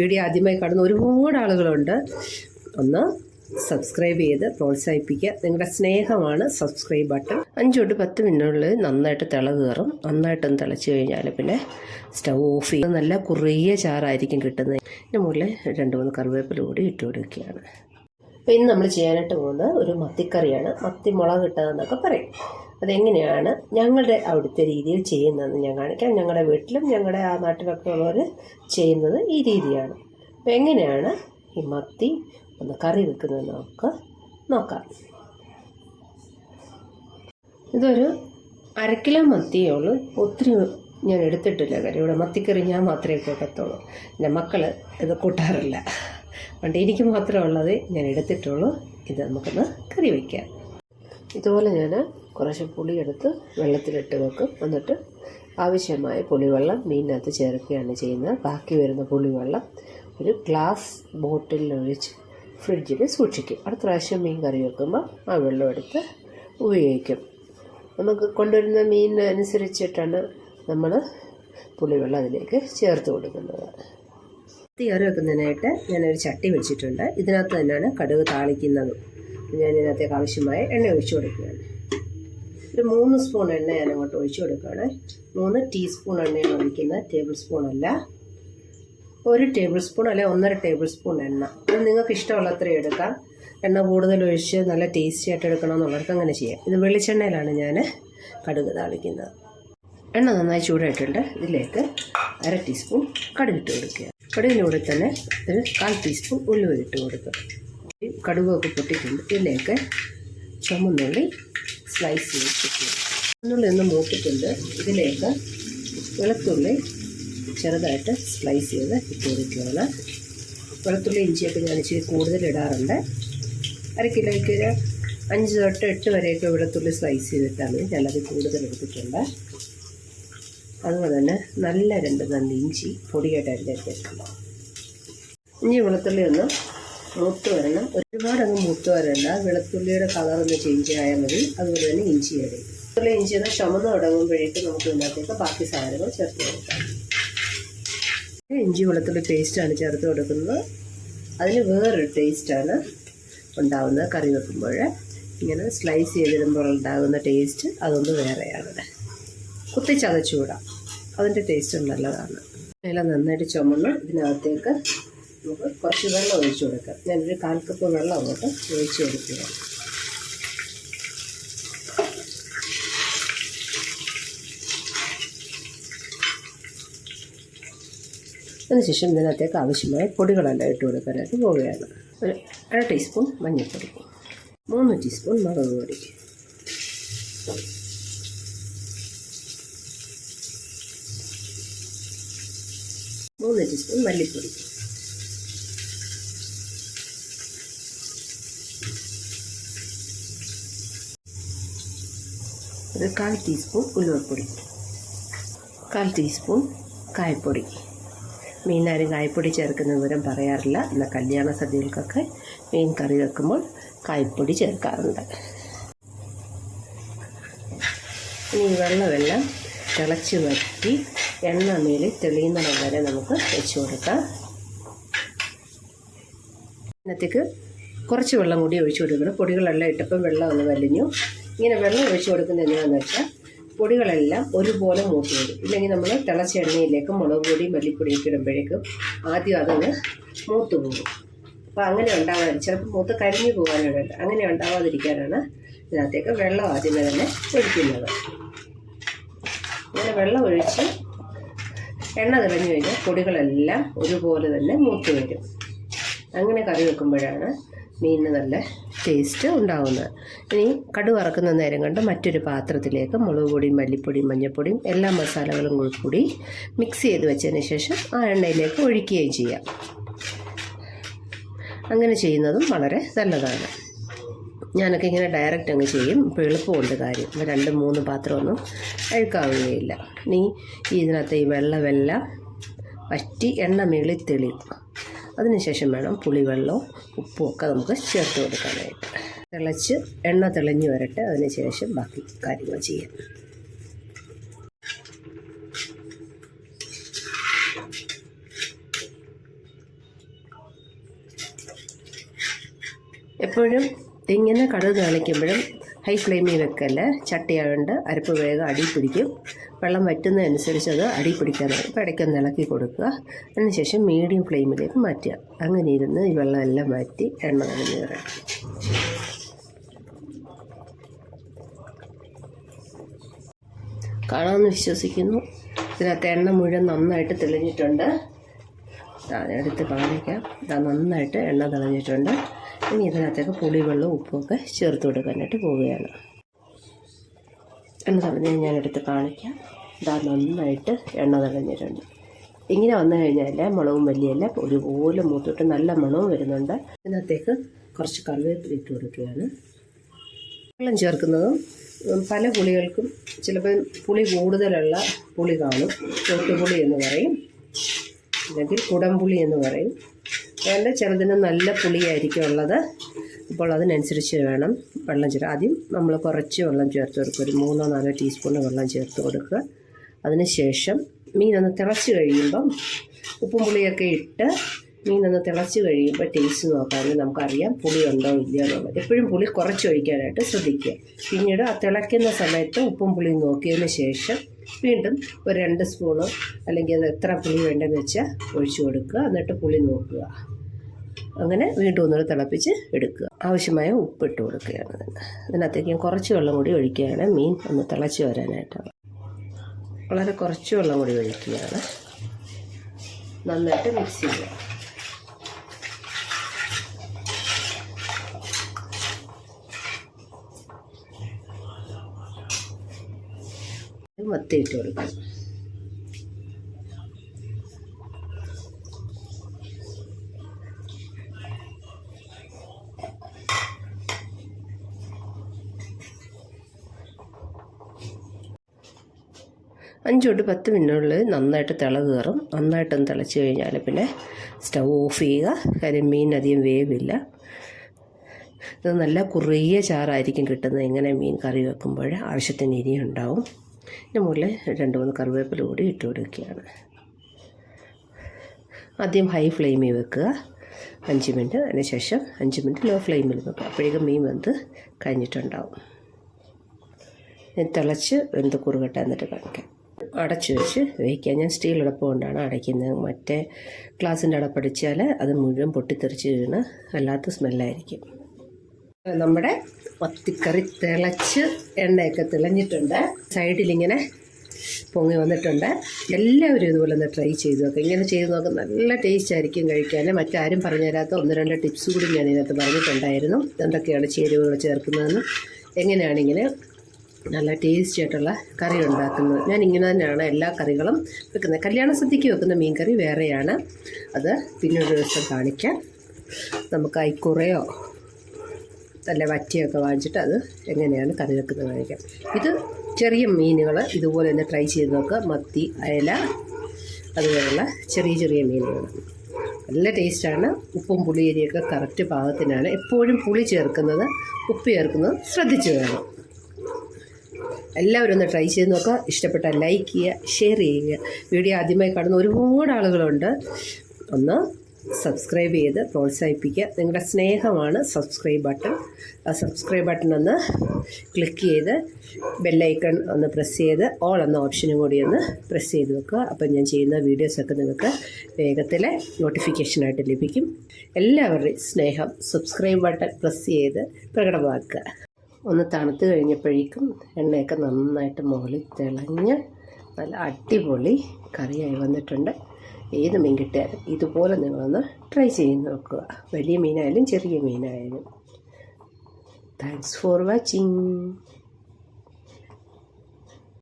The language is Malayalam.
വീഡിയോ ആദ്യമായി കാണുന്ന ഒരുപാട് ആളുകളുണ്ട്. ഒന്ന് സബ്സ്ക്രൈബ് ചെയ്ത് പ്രോത്സാഹിപ്പിക്കുക. നിങ്ങളുടെ സ്നേഹമാണ് സബ്സ്ക്രൈബ് ബട്ടൺ. അഞ്ച് തൊട്ട് പത്ത് മിനിറ്റിനുള്ളിൽ നന്നായിട്ട് തിള കയറും. നന്നായിട്ടൊന്ന് തിളച്ച് കഴിഞ്ഞാൽ പിന്നെ സ്റ്റൗ ഓഫ് ചെയ്ത് നല്ല കുറേ ചാറായിരിക്കും കിട്ടുന്നത്. ഇതിന് മുകളിൽ രണ്ട് മൂന്ന് കറിവേപ്പില കൂടി ഇട്ട് കൊടുക്കുകയാണ്. അപ്പോൾ ഇന്ന് നമ്മൾ ചെയ്യാനായിട്ട് പോകുന്നത് ഒരു മത്തിക്കറിയാണ്. മത്തി മുളക് ഇട്ടതെന്നൊക്കെ പറയും. അതെങ്ങനെയാണ് ഞങ്ങളുടെ അവിടുത്തെ രീതിയിൽ ചെയ്യുന്നതെന്ന് ഞാൻ കാണിക്കാം. ഞങ്ങളുടെ വീട്ടിലും ഞങ്ങളുടെ ആ നാട്ടിലൊക്കെ ഉള്ളവർ ചെയ്യുന്നത് ഈ രീതിയാണ്. അപ്പോൾ എങ്ങനെയാണ് ഈ മത്തി ഒന്ന് കറി വെക്കുന്നത് നമുക്ക് നോക്കാം. ഇതൊരു അരക്കിലോ മത്തിയേ ഉള്ളൂ. ഒത്തിരി ഞാൻ എടുത്തിട്ടില്ല കാര്യം. ഇവിടെ മത്തിക്കറി ഞാൻ മാത്രമേ കൂട്ടത്തുള്ളൂ എന്റെ മക്കൾ ഇത് കൂട്ടാറില്ല. അതുകൊണ്ട് എനിക്ക് മാത്രമേ ഉള്ളത് ഞാൻ എടുത്തിട്ടുള്ളൂ. ഇത് നമുക്കൊന്ന് കറി വയ്ക്കാം ഇതുപോലെ ഞാൻ കുറച്ച് പുളി എടുത്ത് വെള്ളത്തിലിട്ട് വെക്കും. എന്നിട്ട് ആവശ്യമായ പുളിവെള്ളം മീനിനകത്ത് ചേർക്കുകയാണ് ചെയ്യുന്നത്. ബാക്കി വരുന്ന പുളിവെള്ളം ഒരു ഗ്ലാസ് ബോട്ടിലൊഴിച്ച് ഫ്രിഡ്ജിൽ സൂക്ഷിക്കും. അടുത്ത പ്രാവശ്യം മീൻ കറി വെക്കുമ്പോൾ ആ വെള്ളം എടുത്ത് ഉപയോഗിക്കും. നമുക്ക് കൊണ്ടുവരുന്ന മീനിനനുസരിച്ചിട്ടാണ് നമ്മൾ പുളിവെള്ളം അതിലേക്ക് ചേർത്ത് കൊടുക്കുന്നത്. തീ കറി വെക്കുന്നതിനായിട്ട് ഞാനൊരു ചട്ടി വെച്ചിട്ടുണ്ട്. ഇതിനകത്ത് തന്നെയാണ് കടുക് താളിക്കുന്നതും. ഞാൻ ഇതിനകത്തേക്ക് ആവശ്യമായ എണ്ണ ഒഴിച്ചു കൊടുക്കുകയാണ്. ഒരു മൂന്ന് സ്പൂൺ എണ്ണ ഞാൻ അങ്ങോട്ട് ഒഴിച്ചു കൊടുക്കുകയാണ്. മൂന്ന് ടീസ്പൂൺ എണ്ണയാണ് ഒഴിക്കുന്നത് ടേബിൾ സ്പൂൺ അല്ല. ഒരു ടേബിൾ സ്പൂൺ അല്ലെ ഒന്നര ടേബിൾ സ്പൂൺ എണ്ണ. അത് നിങ്ങൾക്ക് ഇഷ്ടമുള്ള അത്രയും എടുക്കാം. എണ്ണ കൂടുതൽ ഒഴിച്ച് നല്ല ടേസ്റ്റി ആയിട്ട് എടുക്കണമെന്നുള്ളവർക്ക് അങ്ങനെ ചെയ്യാം. ഇത് വെളിച്ചെണ്ണയിലാണ് ഞാൻ കടുക് താളിക്കുന്നത്. എണ്ണ നന്നായി ചൂടായിട്ടുണ്ട്. ഇതിലേക്ക് അര ടീസ്പൂൺ കടുകിട്ട് കൊടുക്കുക കടുകിലൂടെ തന്നെ ഒരു കാൽ ടീസ്പൂൺ ഉലുവ ഇട്ട് കൊടുക്കുക. ഈ കടുകൊക്കെ പൊട്ടിയിട്ടുണ്ട് ഇതിലേക്ക് ചുമന്നുള്ളി സ്ലൈസ് ചെയ്ത് വെക്കുക ചുമന്നുള്ളി ഒന്ന് മൂത്തിട്ടുണ്ട് ഇതിലേക്ക് വെളുത്തുള്ളി ചെറുതായിട്ട് സ്ലൈസ് ചെയ്ത് ഇട്ട് കൊടുക്കുകയാണ്. വെളുത്തുള്ളി ഇഞ്ചിയൊക്കെ ഞാൻ ഇച്ചിരി കൂടുതൽ ഇടാറുണ്ട്. അര കിലോയ്ക്ക് ഒരു അഞ്ച് തൊട്ട് എട്ട് വരെയൊക്കെ വെളുത്തുള്ളി സ്ലൈസ് ചെയ്തിട്ടാണ് ഞാനത് കൂടുതൽ എടുത്തിട്ടുണ്ട് അതുപോലെ തന്നെ നല്ല രണ്ട് നല്ല ഇഞ്ചി പൊടിയായിട്ട് അരിഞ്ഞെടുത്തിട്ടുണ്ട് ഇഞ്ചി വെളുത്തുള്ളി ഒന്ന് മൂത്ത് വരണം. ഒരുപാട് അങ്ങ് മൂത്ത് വരണ്ട. വെളുത്തുള്ളിയുടെ കളർ ഒന്ന് ചേഞ്ച് ആയാൽ മതി. അതുപോലെ തന്നെ ഇഞ്ചി അരി വെളുത്തുള്ളി ഇഞ്ചി ഒന്ന് ചുമന്ന് തുടങ്ങുമ്പോഴേക്കും നമുക്ക് ഇതിനകത്തേക്ക് ബാക്കി സാധനങ്ങൾ ചേർത്ത് കൊടുക്കാം. ഇഞ്ചി വെളുത്തുള്ളി പേസ്റ്റാണ് ചേർത്ത് കൊടുക്കുന്നത്. അതിന് വേറൊരു ടേസ്റ്റാണ് ഉണ്ടാവുന്നത് കറി വെക്കുമ്പോൾ ഇങ്ങനെ സ്ലൈസ് ചെയ്തിടുമ്പോൾ ഉണ്ടാകുന്ന ടേസ്റ്റ് അതൊന്ന് വേറെയാണ്. കുത്തിച്ചതച്ചുകൂടാം അതിന്റെ ടേസ്റ്റും നല്ലതാണ്. ഇല നന്നായിട്ട് ചുമന്ന് ഇതിനകത്തേക്ക് നമുക്ക് കുറച്ച് വെള്ളം ഒഴിച്ചു കൊടുക്കാം. ഞാനൊരു കാൽ കപ്പ് വെള്ളം അങ്ങോട്ട് ഒഴിച്ച് കൊടുക്കുക അതിനുശേഷം ഇതിനകത്തേക്ക് ആവശ്യമായ പൊടികളെല്ലാം ഇട്ട് കൊടുക്കാനായിട്ട് പോവുകയാണ്. ഒരു അര ടീസ്പൂൺ മഞ്ഞൾപ്പൊടി. മൂന്ന് ടീസ്പൂൺ മുളക് പൊടി. മൂന്ന് ടീസ്പൂൺ മല്ലിപ്പൊടി. ഒരു കാൽ ടീസ്പൂൺ ഉലുവപ്പൊടി. കാൽ ടീസ്പൂൺ കായപ്പൊടി. മീനാരും കായപ്പൊടി ചേർക്കുന്ന വിവരം പറയാറില്ല. എന്നാൽ കല്യാണ സദ്യകൾക്കൊക്കെ മീൻ കറി വെക്കുമ്പോൾ കായപ്പൊടി ചേർക്കാറുണ്ട്. ഇനി വെള്ളമെല്ലാം തിളച്ച് വറ്റി എണ്ണ മേലിൽ തെളിയുന്നത് വരെ നമുക്ക് വെച്ച് കൊടുക്കാം. എണ്ണത്തേക്ക് കുറച്ച് വെള്ളം കൂടി ഒഴിച്ചു കൊടുക്കണം. പൊടികളെല്ലാം ഇട്ടപ്പോൾ വെള്ളം ഒന്ന് വലിഞ്ഞു. ഇങ്ങനെ വെള്ളം ഒഴിച്ചു കൊടുക്കുന്നത് എന്തിനാണെന്ന് വെച്ചാൽ പൊടികളെല്ലാം ഒരുപോലെ മൂത്ത് വരും. ഇല്ലെങ്കിൽ നമ്മൾ തിളച്ച എണ്ണയിലേക്ക് മുളക് പൊടി മല്ലിപ്പൊടിയൊക്കെ ഇടുമ്പോഴേക്കും ആദ്യം അതൊന്ന് മൂത്ത് പോകും. അപ്പോൾ അങ്ങനെ ഉണ്ടാകാൻ ചിലപ്പോൾ മൂത്ത് കരിഞ്ഞു പോകാനാണ്. അങ്ങനെ ഉണ്ടാവാതിരിക്കാനാണ് ഇതിനകത്തേക്ക് വെള്ളം ആദ്യമേ തന്നെ ഒഴിക്കുന്നത്. അങ്ങനെ വെള്ളം ഒഴിച്ച് എണ്ണ തെളിഞ്ഞു കഴിഞ്ഞാൽ പൊടികളെല്ലാം ഒരുപോലെ തന്നെ മൂത്ത് വരും. അങ്ങനെ കറി വെക്കുമ്പോഴാണ് മീനിന് നല്ല ടേസ്റ്റ് ഉണ്ടാകുന്നത് ഇനി കടു വറക്കുന്ന നേരം കണ്ട് മറ്റൊരു പാത്രത്തിലേക്ക് മുളക് പൊടിയും മല്ലിപ്പൊടിയും മഞ്ഞൾപ്പൊടിയും എല്ലാ മസാലകളും കൂടി മിക്സ് ചെയ്ത് വെച്ചതിന് ശേഷം ആ എണ്ണയിലേക്ക് ഒഴിക്കുകയും ചെയ്യാം. അങ്ങനെ ചെയ്യുന്നതും വളരെ നല്ലതാണ്. ഞാനൊക്കെ ഇങ്ങനെ ഡയറക്റ്റ് അങ്ങ് ചെയ്യും. ഇപ്പോൾ എളുപ്പമുണ്ട് കാര്യം. രണ്ട് മൂന്ന് പാത്രമൊന്നും അഴുക്കാവുകയില്ല. ഇനി ഇതിനകത്ത് ഈ വെള്ളമെല്ലാം വറ്റി എണ്ണ മേളി തെളിയും. അതിനുശേഷം വേണം പുളിവെള്ളവും ഉപ്പും ഒക്കെ നമുക്ക് ചേർത്ത് കൊടുക്കാനായിട്ട്. തിളച്ച് എണ്ണ തെളിഞ്ഞു വരട്ടെ. അതിനുശേഷം ബാക്കി കാര്യങ്ങൾ ചെയ്യാം. എപ്പോഴും ഇങ്ങനെ കടുക് കാണിക്കുമ്പോഴും ഹൈ ഫ്ലെയിമിൽ വെക്കല്ല ചട്ടിയായതുകൊണ്ട് അരപ്പ് വേഗം അടി പിടിക്കും. വെള്ളം വറ്റുന്നതനുസരിച്ച് അത് അടി പിടിക്കാൻ ഇടയ്ക്കൊന്ന് ഇളക്കി കൊടുക്കുക. അതിനുശേഷം മീഡിയം ഫ്ലെയിമിലേക്ക് മാറ്റുക. അങ്ങനെ ഇരുന്ന് ഈ വെള്ളമെല്ലാം മാറ്റി എണ്ണ നനഞ്ഞ് കയറാം കാണാമെന്ന് വിശ്വസിക്കുന്നു. ഇതിനകത്ത് എണ്ണ മുഴുവൻ നന്നായിട്ട് തെളിഞ്ഞിട്ടുണ്ട്. എടുത്ത് കാണിക്കാം. നന്നായിട്ട് എണ്ണ തെളിഞ്ഞിട്ടുണ്ട്. ഇനി ഇതിനകത്തേക്ക് പുളിവെള്ളവും ഉപ്പുമൊക്കെ ചേർത്ത് കൊടുക്കാനായിട്ട് പോവുകയാണ്. എണ്ണ തെളിഞ്ഞ് ഞാനെടുത്ത് കാണിക്കാം. ഇതാ നന്നായിട്ട് എണ്ണ തെളിഞ്ഞിട്ടുണ്ട്. ഇങ്ങനെ വന്നു കഴിഞ്ഞാൽ മുളകും മല്ലിയല്ല ഒരുപോലെ മൂത്തിട്ട് നല്ല മണവും വരുന്നുണ്ട്. ഇതിനകത്തേക്ക് കുറച്ച് കറിവേപ്പില ഇട്ട് കൊടുക്കുകയാണ്. വെള്ളം ചേർക്കുന്നതും പല പുളികൾക്കും ചിലപ്പോൾ പുളി കൂടുതലുള്ള പുളി കാണും. ചോട്ടുപുളി എന്ന് പറയും. അല്ലെങ്കിൽ കുടംപുളി എന്ന് പറയും. അതിന്റെ ചെറുതിന് നല്ല പുളിയായിരിക്കും ഉള്ളത്. അപ്പോൾ അതിനനുസരിച്ച് വേണം വെള്ളം ചേർത്ത് ആദ്യം നമ്മൾ കുറച്ച് വെള്ളം ചേർത്ത് കൊടുക്കുക. ഒരു മൂന്നോ നാലോ ടീസ്പൂൺ വെള്ളം ചേർത്ത് കൊടുക്കുക. അതിനുശേഷം ഒന്ന് തിളച്ച് കഴിയുമ്പം ഉപ്പും പുളിയൊക്കെ ഇട്ട് മീനൊന്ന് തിളച്ച് കഴിയുമ്പോൾ ടേസ്റ്റ് നോക്കാമെങ്കിൽ നമുക്കറിയാം. പുളി ഉണ്ടോ ഇല്ലയോ എന്നുള്ളത്. എപ്പോഴും പുളി കുറച്ച് ഒഴിക്കാനായിട്ട് ശ്രദ്ധിക്കുക. പിന്നീട് ആ തിളയ്ക്കുന്ന സമയത്ത് ഉപ്പും പുളിയും നോക്കിയതിന് ശേഷം വീണ്ടും ഒരു രണ്ട് സ്പൂണ് അല്ലെങ്കിൽ അത് എത്ര പുളി വേണ്ടതെന്ന് വെച്ചാൽ ഒഴിച്ചു കൊടുക്കുക. എന്നിട്ട് പുളി നോക്കുക. അങ്ങനെ വീണ്ടും ഒന്നുകൂടെ തിളപ്പിച്ച് എടുക്കുക. ആവശ്യമായ ഉപ്പ് ഇട്ട് കൊടുക്കുകയാണ്. അതിനകത്തേക്ക് ഞാൻ കുറച്ച് വെള്ളം കൂടി ഒഴിക്കുകയാണ്. മീൻ ഒന്ന് തിളച്ച് വരാനായിട്ടാണ് വളരെ കുറച്ച് വെള്ളം കൂടി ഒഴിക്കുകയാണ്. നന്നായിട്ട് മിക്സ് ചെയ്യുക. മത്തി കൊടുക്കും. അഞ്ച് തൊട്ട് പത്ത് മിനിറ്റിനുള്ളിൽ നന്നായിട്ട് തിള കയറും. നന്നായിട്ടൊന്ന് തിളച്ച് കഴിഞ്ഞാൽ പിന്നെ സ്റ്റൗ ഓഫ് ചെയ്യുക. കാര്യം മീൻ അധികം വേവില്ല. ഇത് നല്ല കുറിയ ചാറായിരിക്കും കിട്ടുന്നത്. ഇങ്ങനെ മീൻ കറി വെക്കുമ്പോൾ ആവശ്യത്തിന് ഇരി ഇതിന് മുകളിൽ രണ്ട് മൂന്ന് കറിവേപ്പില കൂടി ഇട്ട് കൊടുക്കുകയാണ്. ആദ്യം ഹൈ ഫ്ലെയിമിൽ വെക്കുക. അഞ്ച് മിനിറ്റ് അതിന് ശേഷം അഞ്ച് മിനിറ്റ് ലോ ഫ്ലെയിമിൽ വെക്കുക. അപ്പോഴേക്കും മീൻ വെന്ത് കഴിഞ്ഞിട്ടുണ്ടാവും. തിളച്ച് വെന്ത് കുറുകട്ടെ എന്നിട്ട് കാണിക്കാം. അടച്ചു വെച്ച് വേവിക്കുക. ഞാൻ സ്റ്റീൽ അടപ്പ് കൊണ്ടാണ് അടയ്ക്കുന്നത്. മറ്റേ ഗ്ലാസിന്റെ അടപ്പടിച്ചാൽ അത് മുഴുവൻ പൊട്ടിത്തെറിച്ച് വീണ് വല്ലാത്ത സ്മെല്ലായിരിക്കും നമ്മുടെ പത്തിക്കറി തിളച്ച് എണ്ണയൊക്കെ തിളഞ്ഞിട്ടുണ്ട്. സൈഡിലിങ്ങനെ പൊങ്ങി വന്നിട്ടുണ്ട്. എല്ലാവരും ഇതുപോലെ ഒന്ന് ട്രൈ ചെയ്ത് നോക്കുക ഇങ്ങനെ ചെയ്ത് നോക്കുക നല്ല ടേസ്റ്റ് ആയിരിക്കും കഴിക്കാൻ. മറ്റാരും പറഞ്ഞു തരാത്ത ഒന്ന് രണ്ട് ടിപ്സ് കൂടി ഞാൻ ഇതിനകത്ത് പറഞ്ഞിട്ടുണ്ടായിരുന്നു. എന്തൊക്കെയാണ് ചേരുവകൾ ചേർക്കുന്നതെന്ന് എങ്ങനെയാണ് ഇങ്ങനെ നല്ല ടേസ്റ്റി ആയിട്ടുള്ള കറി ഉണ്ടാക്കുന്നത് ഞാൻ ഇങ്ങനെ തന്നെയാണ് എല്ലാ കറികളും വെക്കുന്നത്. കല്യാണ സദ്യക്ക് വെക്കുന്ന മീൻ കറി വേറെയാണ്. അത് പിന്നൊരു ദിവസം കാണിക്കാം. നമുക്ക് ഐക്കുറയോ നല്ല വറ്റിയൊക്കെ വാങ്ങിച്ചിട്ട് അത് എങ്ങനെയാണ് കറി വെക്കുന്നത് കാണിക്കാം. ഇത് ചെറിയ മീനുകൾ ഇതുപോലെ തന്നെ ട്രൈ ചെയ്ത് നോക്കുക മത്തി അയല അതുപോലുള്ള ചെറിയ ചെറിയ മീനുകൾ. നല്ല ടേസ്റ്റാണ് ഉപ്പും പുളിയരിയൊക്കെ കറക്റ്റ് പാകത്തിനാണ്. എപ്പോഴും പുളി ചേർക്കുന്നത് ഉപ്പ് ചേർക്കുന്നത് ശ്രദ്ധിച്ചു വേണം. എല്ലാവരും ഒന്ന് ട്രൈ ചെയ്ത് നോക്കുക ഇഷ്ടപ്പെട്ടാൽ ലൈക്ക് ചെയ്യുക ഷെയർ ചെയ്യുക. വീഡിയോ ആദ്യമായി കാണുന്ന ഒരുപാട് ആളുകളുണ്ട്. ഒന്ന് സബ്സ്ക്രൈബ് ചെയ്ത് പ്രോത്സാഹിപ്പിക്കുക. നിങ്ങളുടെ സ്നേഹമാണ് സബ്സ്ക്രൈബ് ബട്ടൺ. ആ സബ്സ്ക്രൈബ് ബട്ടൺ ഒന്ന് ക്ലിക്ക് ചെയ്ത് ബെല്ലൈക്കൺ ഒന്ന് പ്രസ് ചെയ്ത് ഓൾ എന്ന ഓപ്ഷനും കൂടി ഒന്ന് പ്രസ് ചെയ്ത് വെക്കുക. അപ്പം ഞാൻ ചെയ്യുന്ന വീഡിയോസൊക്കെ നിങ്ങൾക്ക് വേഗത്തിൽ നോട്ടിഫിക്കേഷനായിട്ട് ലഭിക്കും. എല്ലാവരുടെയും സ്നേഹം സബ്സ്ക്രൈബ് ബട്ടൺ പ്രസ് ചെയ്ത് പ്രകടമാക്കുക. ഒന്ന് തണുത്ത് കഴിഞ്ഞപ്പോഴേക്കും എണ്ണയൊക്കെ നന്നായിട്ട് മുകളിൽ തിളഞ്ഞ് നല്ല അടിപൊളി കറിയായി വന്നിട്ടുണ്ട്. ഏത് മീൻ കിട്ടിയാലും ഇതുപോലെ നിങ്ങളൊന്ന് ട്രൈ ചെയ്ത് നോക്കുക. വലിയ മീനായാലും ചെറിയ മീനായാലും. Thanks for watching